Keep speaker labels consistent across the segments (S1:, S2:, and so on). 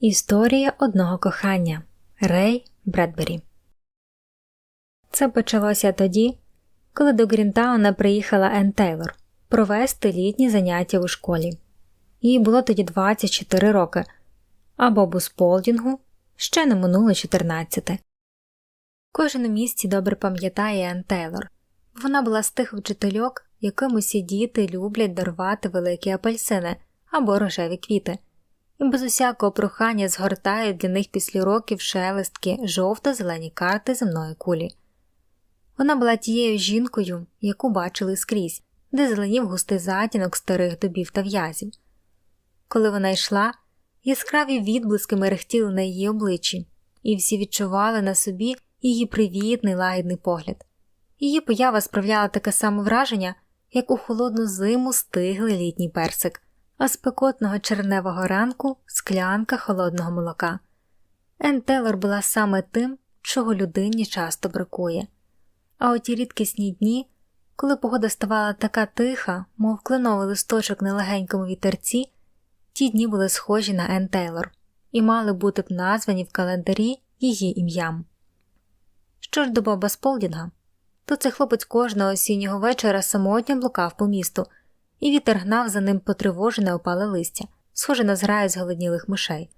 S1: Історія одного кохання Рей Бредбері. Це почалося тоді, коли до Грінтауна приїхала Енн Тейлор провести літні заняття у школі. Їй було тоді 24 роки, а Бобу Сполдінгу ще не минуло 14. Кожен у місті добре пам'ятає Енн Тейлор. Вона була з тих вчительок, яким усі діти люблять дарувати великі апельсини або рожеві квіти і без усякого прохання згортають для них після років шелестки жовто-зелені карти земної кулі. Вона була тією жінкою, яку бачили скрізь, де зеленів густий затінок старих дубів та в'язів. Коли вона йшла, яскраві відблиски мерехтіли на її обличчі, і всі відчували на собі її привітний лагідний погляд. Її поява справляла таке саме враження, як у холодну зиму стиглий літній персик а спекотного черневого ранку склянка холодного молока. Ен Телор була саме тим, чого людині часто бракує. А оті рідкісні дні, коли погода ставала така тиха, мов кленовий листочок на легенькому вітерці, ті дні були схожі на Ен Тейлор і мали бути б названі в календарі її ім'ям. Що ж до Боба Сполдінга, то цей хлопець кожного осіннього вечора самотньо блукав по місту і вітер гнав за ним потривожене опале листя, схоже на зграю зголоднілих мишей.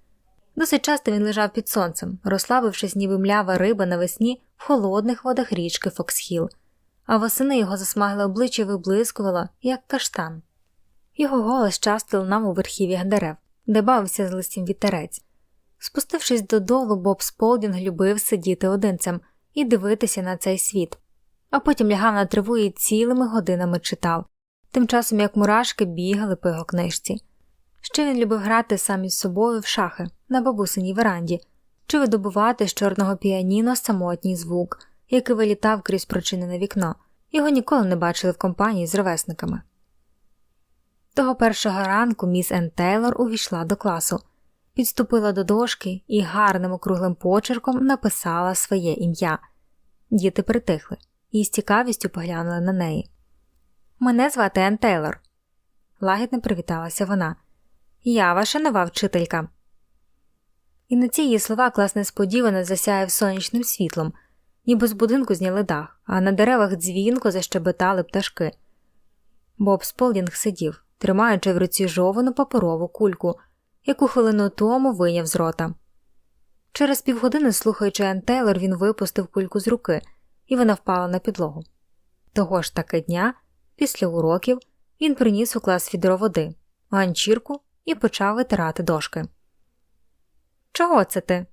S1: Досить часто він лежав під сонцем, розслабившись, ніби млява риба навесні в холодних водах річки Фоксхіл, а восени його засмагле обличчя виблискувало, як каштан. Його голос часто лунав у верхів'ях дерев, де бавився з листям вітерець. Спустившись додолу, Боб Сполдінг любив сидіти одинцем і дивитися на цей світ, а потім лягав на траву і цілими годинами читав, тим часом як мурашки бігали по його книжці. Ще він любив грати сам із собою в шахи на бабусиній веранді чи видобувати з чорного піаніно самотній звук, який вилітав крізь прочинене вікно, його ніколи не бачили в компанії з ровесниками. Того першого ранку міс Ен Тейлор увійшла до класу, підступила до дошки і гарним округлим почерком написала своє ім'я. Діти притихли і з цікавістю поглянули на неї. Мене звати Ен Тейлор. Лагідно привіталася вона. Я ваша нова вчителька. І на ці її слова клас несподівано засяяв сонячним світлом, ніби з будинку зняли дах, а на деревах дзвінко защебетали пташки. Боб Сполдінг сидів, тримаючи в руці жовану паперову кульку, яку хвилину тому вийняв з рота. Через півгодини, слухаючи Ен Тейлор, він випустив кульку з руки, і вона впала на підлогу. Того ж таки дня Після уроків він приніс у клас відро води, ганчірку і почав витирати дошки. Чого це ти?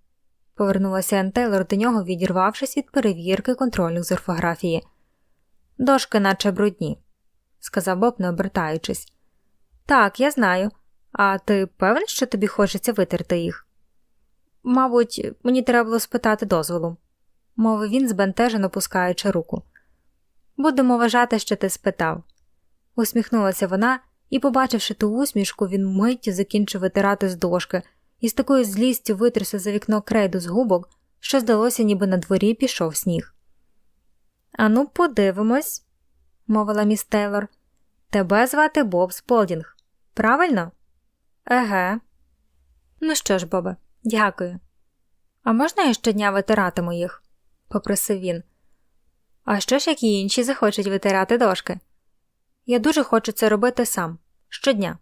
S1: повернулася Ен Тейлор до нього, відірвавшись від перевірки контрольних з орфографії. Дошки наче брудні, сказав Боб, не обертаючись. Так, я знаю. А ти певен, що тобі хочеться витерти їх? Мабуть, мені треба було спитати дозволу, мовив він, збентежено пускаючи руку. Будемо вважати, що ти спитав. Усміхнулася вона, і, побачивши ту усмішку, він миттю закінчив витирати з дошки і з такою злістю витрясся за вікно крейду з губок, що здалося, ніби на дворі пішов сніг. Ану, подивимось, мовила міс Тейлор. Тебе звати Боб Сполдінг. Правильно? Еге. Ну що ж, Бобе, дякую. А можна я щодня витиратиму їх? попросив він. А що ж як і інші захочуть витирати дошки? Я дуже хочу це робити сам щодня.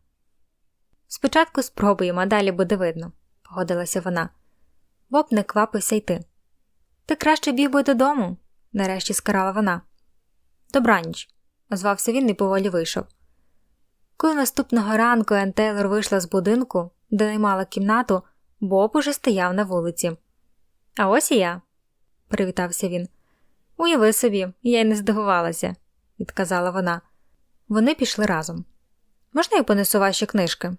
S1: Спочатку спробуємо, а далі буде видно, погодилася вона. Боб не квапився йти. Ти краще біг би додому, нарешті скарала вона. Добраніч, озвався він і поволі вийшов. Коли наступного ранку Ен Тейлор вийшла з будинку, де наймала кімнату, Боб уже стояв на вулиці. А ось і я, привітався він. Уяви собі, я й не здивувалася, відказала вона. Вони пішли разом. Можна я понесу ваші книжки?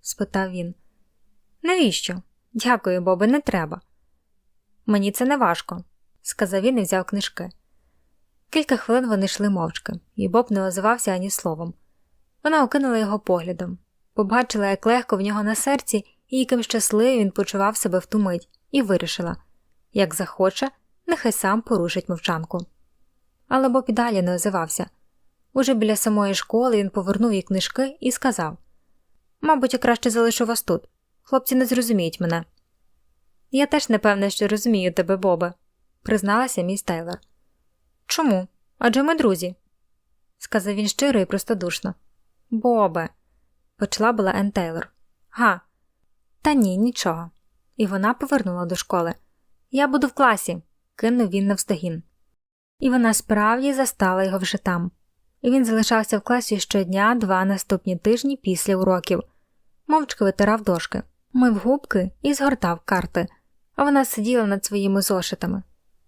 S1: спитав він. Навіщо? Дякую, Бобе, не треба. Мені це не важко, сказав він і взяв книжки. Кілька хвилин вони йшли мовчки, і Боб не озивався ані словом. Вона окинула його поглядом, побачила, як легко в нього на серці і яким щасливим він почував себе в ту мить, і вирішила як захоче, нехай сам порушить мовчанку. Але Боб і далі не озивався. Уже біля самої школи він повернув їй книжки і сказав Мабуть, я краще залишу вас тут. Хлопці не зрозуміють мене. Я теж не певна, що розумію тебе, Бобе, призналася міс Тейлор. Чому? Адже ми друзі, сказав він щиро і простодушно. Бобе, почала була Ен Тейлор. Га, та ні, нічого. І вона повернула до школи. Я буду в класі, кинув він навстогін. І вона справді застала його вже там. І він залишався в класі щодня два наступні тижні після уроків, мовчки витирав дошки, мив губки і згортав карти, а вона сиділа над своїми зошитами.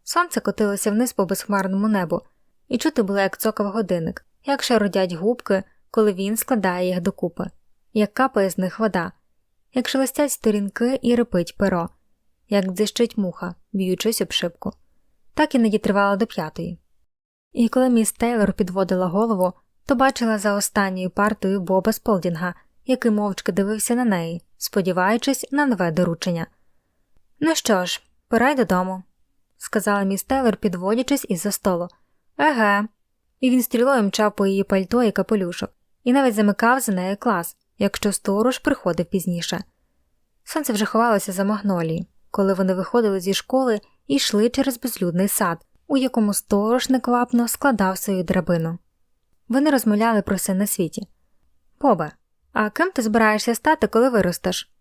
S1: Сонце котилося вниз по безхмарному небу, і чути було, як цокав годинник, як шародять губки, коли він складає їх докупи, як капає з них вода, як шелестять сторінки і рипить перо, як дзищить муха, б'ючись об шибку. Так іноді тривало до п'ятої. І коли міс Тейлор підводила голову, то бачила за останньою партою Боба Сполдінга, який мовчки дивився на неї, сподіваючись на нове доручення. Ну що ж, пора й додому, сказала міс Тейлор, підводячись із за столу. Еге. І він стрілою мчав по її пальто і капелюшок, і навіть замикав за нею клас, якщо сторож приходив пізніше. Сонце вже ховалося за магнолії, коли вони виходили зі школи йшли через безлюдний сад, у якому сторож неквапно складав свою драбину. Вони розмовляли про все на світі. Бобе, а ким ти збираєшся стати, коли виростеш?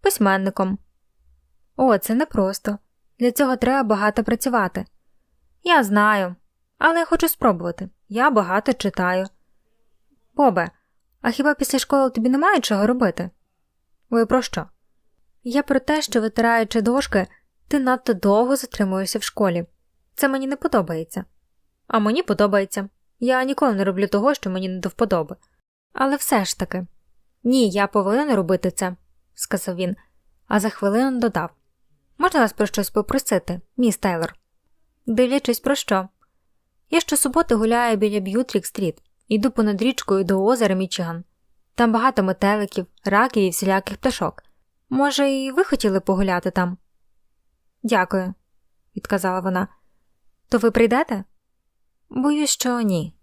S1: Письменником. О, це непросто. Для цього треба багато працювати. Я знаю, але я хочу спробувати. Я багато читаю. Бобе, а хіба після школи тобі немає чого робити? Ви про що? Я про те, що витираючи дошки, ти надто довго затримуєшся в школі. Це мені не подобається. А мені подобається. Я ніколи не роблю того, що мені не до вподоби. Але все ж таки. Ні, я повинен робити це, сказав він, а за хвилину додав. Можна вас про щось попросити, міс Тейлор? Дивлячись про що? Я щосуботи гуляю біля Б'ютрік стріт, іду понад річкою до озера Мічиган. Там багато метеликів, раків і всіляких пташок. Може, і ви хотіли погуляти там? Дякую, відказала вона. То ви прийдете? Боюсь, що ні.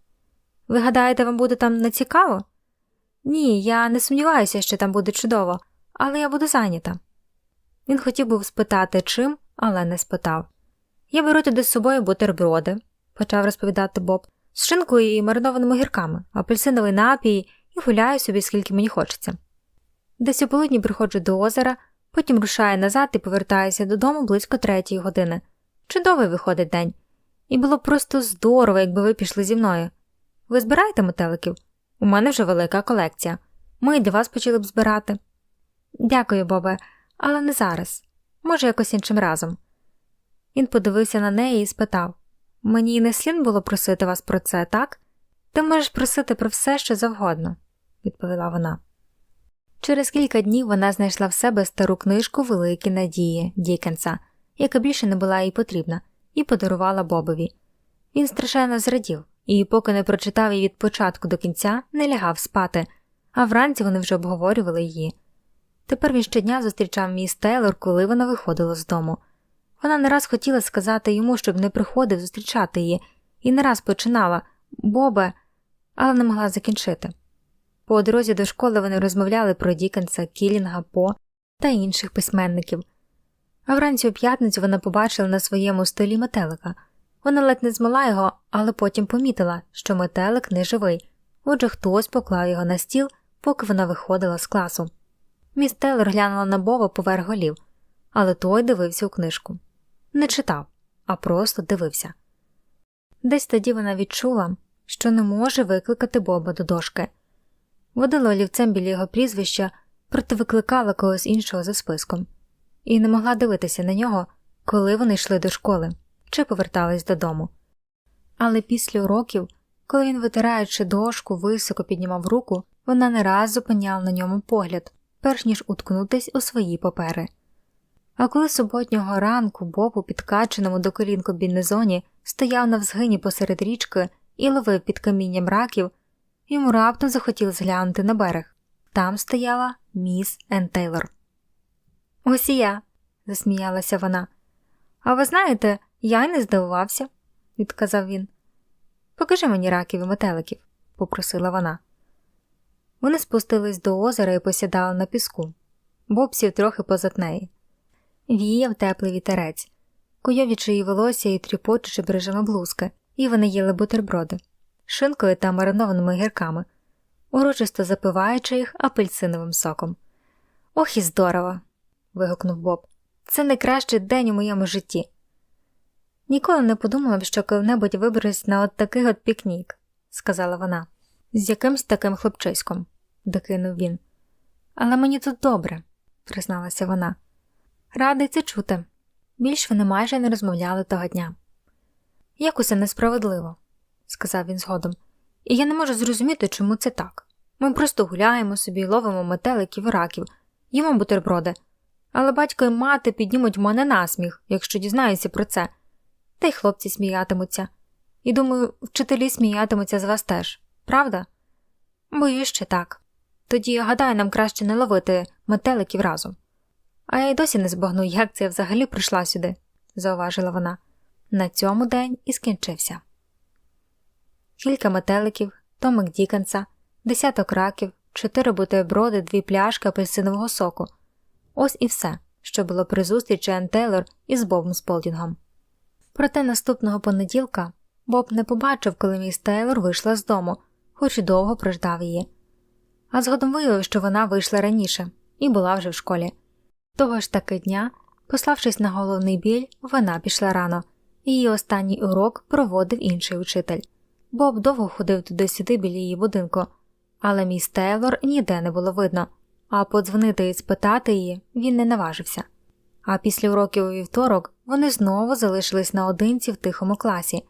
S1: Ви гадаєте, вам буде там не цікаво? Ні, я не сумніваюся, що там буде чудово, але я буду зайнята. Він хотів був спитати чим, але не спитав. Я беру туди з собою бутерброди, почав розповідати Боб, з шинкою і маринованими гірками, апельсиновий напій і гуляю собі, скільки мені хочеться. Десь у полудні приходжу до озера, потім рушаю назад і повертаюся додому близько третьої години. Чудовий виходить день. І було просто здорово, якби ви пішли зі мною. Ви збираєте метеликів? У мене вже велика колекція. Ми й для вас почали б збирати. Дякую, Бобе, але не зараз. Може, якось іншим разом. Він подивився на неї і спитав Мені не слід було просити вас про це, так? Ти можеш просити про все, що завгодно, відповіла вона. Через кілька днів вона знайшла в себе стару книжку Великі надії Дікенса, яка більше не була їй потрібна, і подарувала Бобові. Він страшенно зрадів, і, поки не прочитав її від початку до кінця, не лягав спати, а вранці вони вже обговорювали її. Тепер він щодня зустрічав міс Тейлор, коли вона виходила з дому. Вона не раз хотіла сказати йому, щоб не приходив зустрічати її, і не раз починала Бобе, але не могла закінчити. По дорозі до школи вони розмовляли про Дікенса, Кілінга, По та інших письменників. А вранці у п'ятницю вона побачила на своєму столі метелика. Вона ледь не змила його, але потім помітила, що метелик не живий, отже хтось поклав його на стіл, поки вона виходила з класу. Міс Тейлор глянула на Бова поверх голів, але той дивився у книжку. Не читав, а просто дивився. Десь тоді вона відчула, що не може викликати Боба до дошки. Водила олівцем біля його прізвища, проте викликала когось іншого за списком, і не могла дивитися на нього, коли вони йшли до школи чи повертались додому. Але після уроків, коли він, витираючи дошку, високо піднімав руку, вона не раз зупиняла на ньому погляд, перш ніж уткнутись у свої папери. А коли суботнього ранку Боб у підкаченому до колін комбінезоні стояв на взгині посеред річки і ловив під камінням раків, йому раптом захотілося зглянути на берег. Там стояла міс Ен Тейлор. Ось і я, засміялася вона. А ви знаєте, я й не здивувався, відказав він. Покажи мені раків і метеликів, попросила вона. Вони спустились до озера і посідали на піску. Боб сів трохи позад неї. Віяв теплий вітерець, куйовічи її волосся і тріпочучи бережами блузки, і вони їли бутерброди, шинкою та маринованими гірками, урочисто запиваючи їх апельсиновим соком. Ох і здорово. вигукнув Боб. Це найкращий день у моєму житті. Ніколи не подумала б, що коли-небудь виберусь на от такий от пікнік, сказала вона, з якимсь таким хлопчиськом, докинув він. Але мені тут добре, призналася вона. Радий це чути. Більш вони майже не розмовляли того дня. Як усе несправедливо, сказав він згодом, і я не можу зрозуміти, чому це так. Ми просто гуляємо собі, ловимо метеликів і раків, їмо бутерброди, але батько і мати піднімуть мене насміх, якщо дізнаються про це, та й хлопці сміятимуться. І думаю, вчителі сміятимуться з вас теж, правда? Боюсь, що так. Тоді, гадаю, нам краще не ловити метеликів разом. А я й досі не збагну, як це взагалі прийшла сюди, зауважила вона. На цьому день і скінчився. Кілька метеликів, томик Дікенса, десяток раків, чотири бутерброди, дві пляшки апельсинового соку. Ось і все, що було при зустрічі Ен Тейлор із Бобом Сполдінгом. Проте наступного понеділка Боб не побачив, коли міс Тейлор вийшла з дому, хоч і довго прождав її. А згодом виявив, що вона вийшла раніше і була вже в школі. Того ж таки дня, пославшись на головний біль, вона пішла рано, і її останній урок проводив інший учитель. Боб довго ходив туди-сюди біля її будинку, але міс Тейлор ніде не було видно, а подзвонити і спитати її він не наважився. А після уроків у вівторок вони знову залишились наодинці в тихому класі.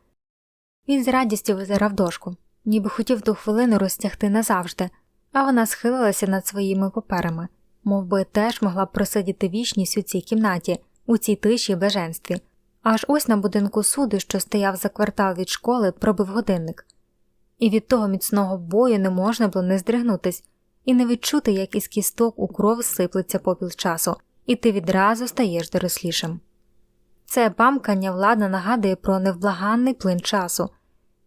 S1: Він з радістю визирав дошку, ніби хотів ту хвилину розтягти назавжди, а вона схилилася над своїми паперами, мов би теж могла б просидіти вічність у цій кімнаті, у цій тиші і блаженстві. Аж ось на будинку суду, що стояв за квартал від школи, пробив годинник, і від того міцного бою не можна було не здригнутись і не відчути, як із кісток у кров сиплеться попіл часу, і ти відразу стаєш дорослішим. Це бамкання владно нагадує про невблаганний плин часу,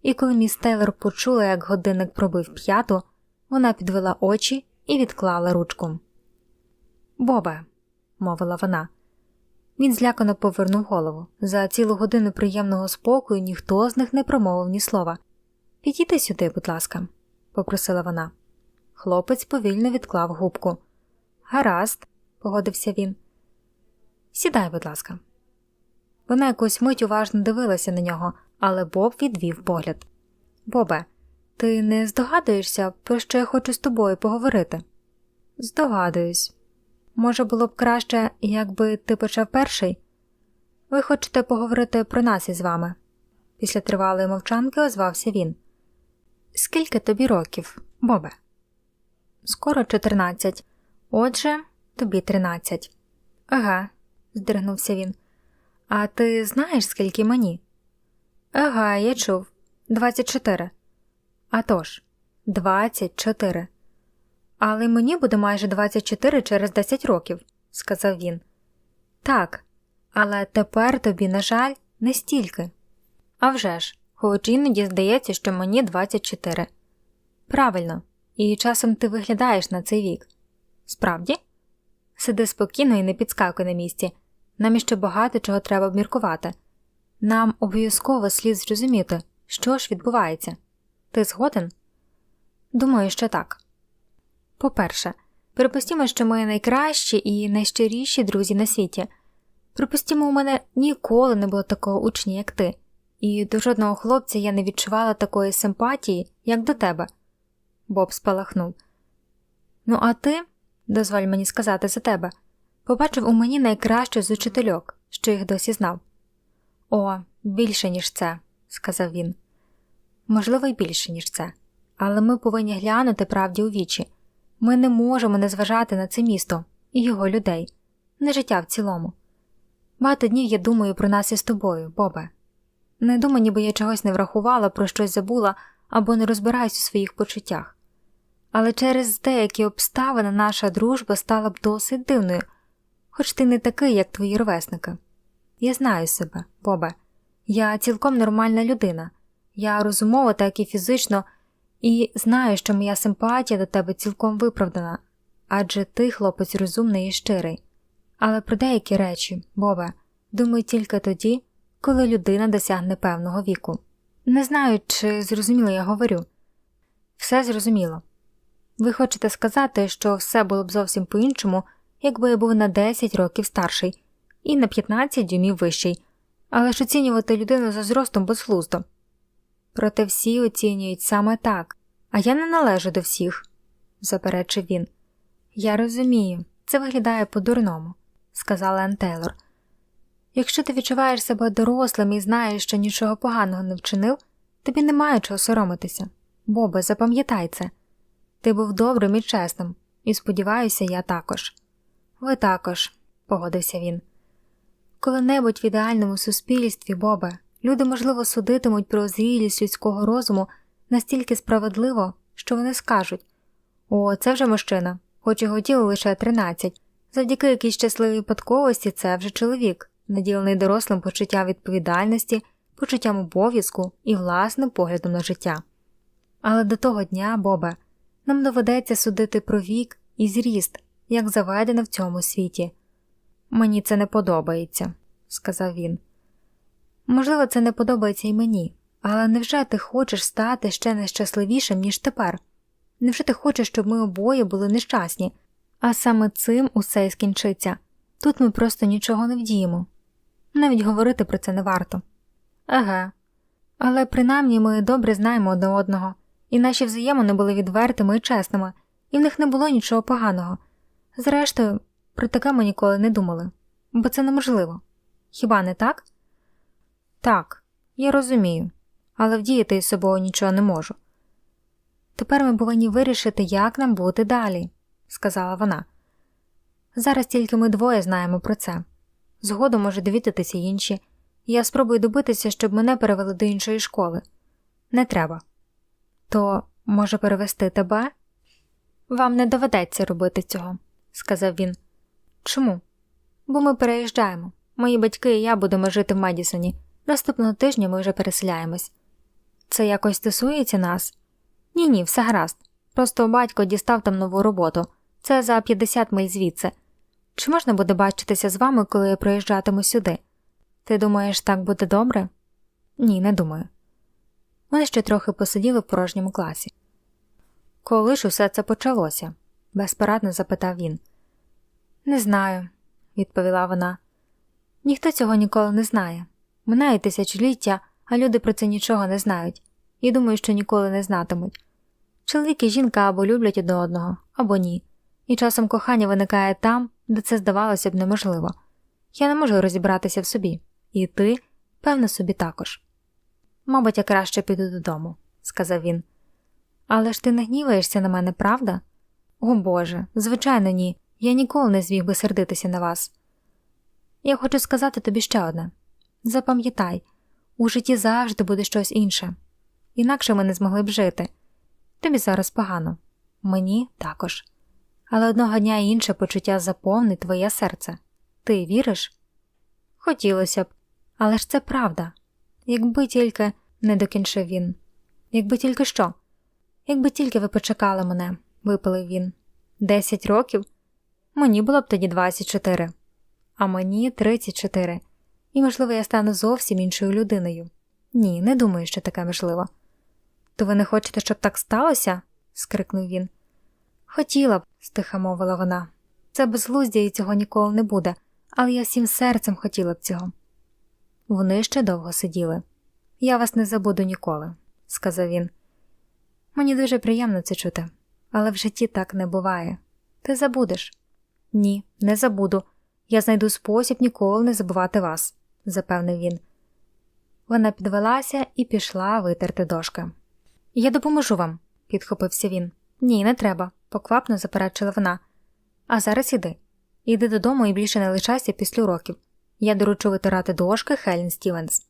S1: і коли міс Тейлор почула, як годинник пробив п'яту, вона підвела очі і відклала ручку. Бобе, мовила вона. Він злякано повернув голову. За цілу годину приємного спокою ніхто з них не промовив ні слова. Підійди сюди, будь ласка, попросила вона. Хлопець повільно відклав губку. Гаразд, погодився він. Сідай, будь ласка. Вона якусь мить уважно дивилася на нього, але Боб відвів погляд. Бобе, ти не здогадуєшся, про що я хочу з тобою поговорити? Здогадуюсь. Може, було б краще, якби ти почав перший? Ви хочете поговорити про нас із вами? Після тривалої мовчанки озвався він. Скільки тобі років, Бобе? Скоро чотирнадцять. Отже, тобі тринадцять. Ага, здригнувся він. А ти знаєш, скільки мені? Ага, я чув. Двадцять чотири. А тож, двадцять чотири. Але мені буде майже 24 через 10 років, сказав він. Так, але тепер тобі, на жаль, не стільки. А вже ж, хоч іноді здається, що мені 24. Правильно, і часом ти виглядаєш на цей вік. Справді? Сиди спокійно і не підскакуй на місці. Нам іще багато чого треба обміркувати. Нам обов'язково слід зрозуміти, що ж відбувається. Ти згоден? Думаю, що так. По-перше, припустімо, що ми найкращі і найщиріші друзі на світі. Припустімо, у мене ніколи не було такого учня, як ти, і до жодного хлопця я не відчувала такої симпатії, як до тебе. Боб спалахнув. Ну, а ти, дозволь мені сказати за тебе, побачив у мені найкраще з учительок, що їх досі знав. О, більше, ніж це, сказав він. Можливо, й більше, ніж це, але ми повинні глянути правді у вічі. Ми не можемо не зважати на це місто і його людей, не життя в цілому. Багато днів я думаю про нас із тобою, Бобе. Не думаю, ніби я чогось не врахувала, про щось забула або не розбираюсь у своїх почуттях. Але через деякі обставини наша дружба стала б досить дивною, хоч ти не такий, як твої ровесники. Я знаю себе, Бобе, я цілком нормальна людина, я розумово, так і фізично і знаю, що моя симпатія до тебе цілком виправдана, адже ти хлопець розумний і щирий. Але про деякі речі, Бобе, думаю тільки тоді, коли людина досягне певного віку. Не знаю, чи зрозуміло я говорю. Все зрозуміло. Ви хочете сказати, що все було б зовсім по іншому, якби я був на 10 років старший і на 15 дюймів вищий, але ж оцінювати людину за зростом безглуздо. Проте всі оцінюють саме так, а я не належу до всіх, заперечив він. Я розумію, це виглядає по-дурному, сказала Ен Тейлор. Якщо ти відчуваєш себе дорослим і знаєш, що нічого поганого не вчинив, тобі немає чого соромитися. Бобе, запам'ятай це. Ти був добрим і чесним, і сподіваюся, я також. Ви також, погодився він. Коли-небудь в ідеальному суспільстві, Бобе, люди, можливо, судитимуть про зрілість людського розуму настільки справедливо, що вони скажуть О, це вже мужчина, хоч його тіло лише 13. Завдяки якійсь щасливій випадковості це вже чоловік, наділений дорослим почуттям відповідальності, почуттям обов'язку і власним поглядом на життя. Але до того дня, Бобе, нам доведеться судити про вік і зріст, як заведено в цьому світі. Мені це не подобається, сказав він. Можливо, це не подобається і мені, але невже ти хочеш стати ще нещасливішим, ніж тепер? Невже ти хочеш, щоб ми обоє були нещасні? А саме цим усе й скінчиться. Тут ми просто нічого не вдіємо. Навіть говорити про це не варто. Еге. Але принаймні ми добре знаємо одне одного, і наші взаємини були відвертими і чесними, і в них не було нічого поганого. Зрештою, про таке ми ніколи не думали, бо це неможливо. Хіба не так? Так, я розумію, але вдіяти із собою нічого не можу. Тепер ми повинні вирішити, як нам бути далі, сказала вона. Зараз тільки ми двоє знаємо про це. Згодом може довідатися інші, я спробую добитися, щоб мене перевели до іншої школи. Не треба. То, може, перевести тебе? Вам не доведеться робити цього, сказав він. Чому? Бо ми переїжджаємо. Мої батьки і я будемо жити в Медісоні. Наступного тижня ми вже переселяємось. Це якось стосується нас? Ні, ні, все гаразд. Просто батько дістав там нову роботу. Це за 50 миль звідси. Чи можна буде бачитися з вами, коли я приїжджатиму сюди? Ти думаєш, так буде добре? Ні, не думаю. Вони ще трохи посиділи в порожньому класі. Коли ж усе це почалося? безпорадно запитав він. Не знаю, відповіла вона. Ніхто цього ніколи не знає. Минає тисячоліття, а люди про це нічого не знають, і думаю, що ніколи не знатимуть. Чоловік і жінка або люблять одне одного, або ні, і часом кохання виникає там, де це здавалося б неможливо. Я не можу розібратися в собі, і ти, певно, собі також. Мабуть, я краще піду додому, сказав він. Але ж ти не гніваєшся на мене, правда? О Боже, звичайно, ні. Я ніколи не зміг би сердитися на вас. Я хочу сказати тобі ще одне запам'ятай, у житті завжди буде щось інше, інакше ми не змогли б жити. Тобі зараз погано, мені також. Але одного дня інше почуття заповнить твоє серце. Ти віриш? Хотілося б, але ж це правда. Якби тільки не докінчив він. Якби тільки що? Якби тільки ви почекали мене, випалив він. Десять років? Мені було б тоді 24, а мені 34. І, можливо, я стану зовсім іншою людиною. Ні, не думаю, що таке можливо. То ви не хочете, щоб так сталося? скрикнув він. Хотіла б, стиха мовила вона. Це безглуздя і цього ніколи не буде, але я всім серцем хотіла б цього. Вони ще довго сиділи. Я вас не забуду ніколи, сказав він. Мені дуже приємно це чути, але в житті так не буває. Ти забудеш. Ні, не забуду. Я знайду спосіб ніколи не забувати вас, запевнив він. Вона підвелася і пішла витерти дошки. Я допоможу вам, підхопився він. Ні, не треба, поквапно заперечила вона. А зараз іди. Іди додому і більше не лишайся після уроків. Я доручу витирати дошки Хелін Стівенс.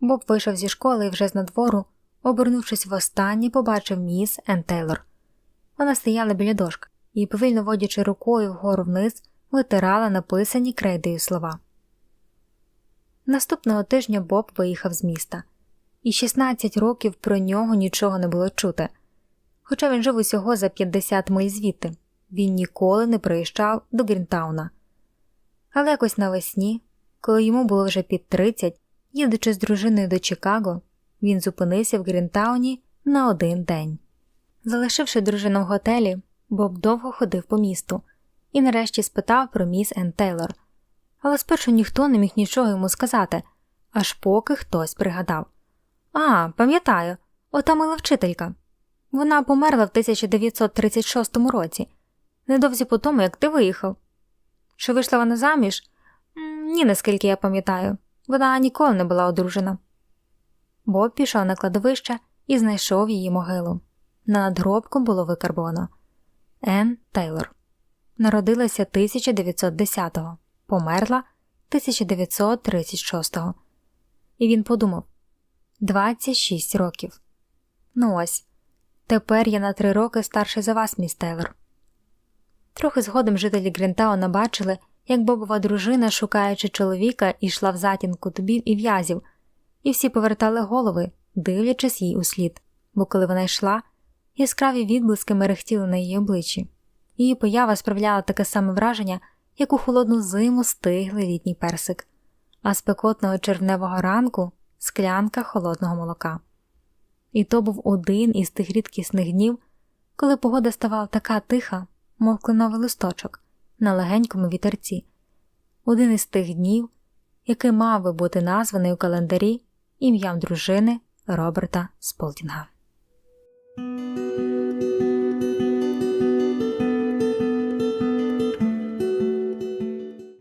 S1: Боб вийшов зі школи і вже з надвору, обернувшись востаннє, побачив міс Ен Тейлор. Вона стояла біля дошки і, повільно водячи рукою вгору вниз, витирала написані крейдою слова. Наступного тижня Боб виїхав з міста, і 16 років про нього нічого не було чути. Хоча він жив усього за 50 миль звідти, він ніколи не приїжджав до Грінтауна. Але якось навесні, коли йому було вже під 30, їдучи з дружиною до Чикаго, він зупинився в Грінтауні на один день. Залишивши дружину в готелі, Боб довго ходив по місту і нарешті спитав про міс Енн Тейлор. Але спершу ніхто не міг нічого йому сказати, аж поки хтось пригадав. А, пам'ятаю, ота мила вчителька. Вона померла в 1936 році, недовзі по тому, як ти виїхав. Чи вийшла вона заміж? Ні, наскільки я пам'ятаю, вона ніколи не була одружена. Боб пішов на кладовище і знайшов її могилу. На надгробку було викарбовано Енн Тейлор. Народилася 1910-го, померла 1936-го. І він подумав 26 років. Ну ось, тепер я на три роки старший за вас, міс Тейлор. Трохи згодом жителі Грінтауна бачили, як Бобова дружина, шукаючи чоловіка, йшла в затінку дубів і в'язів, і всі повертали голови, дивлячись їй услід, бо коли вона йшла, яскраві відблиски мерехтіли на її обличчі. Її поява справляла таке саме враження, як у холодну зиму стиглий літній персик, а спекотного червневого ранку склянка холодного молока. І то був один із тих рідкісних днів, коли погода ставала така тиха, мов кленовий листочок на легенькому вітерці, один із тих днів, який мав би бути названий у календарі ім'ям дружини Роберта Сполтінга.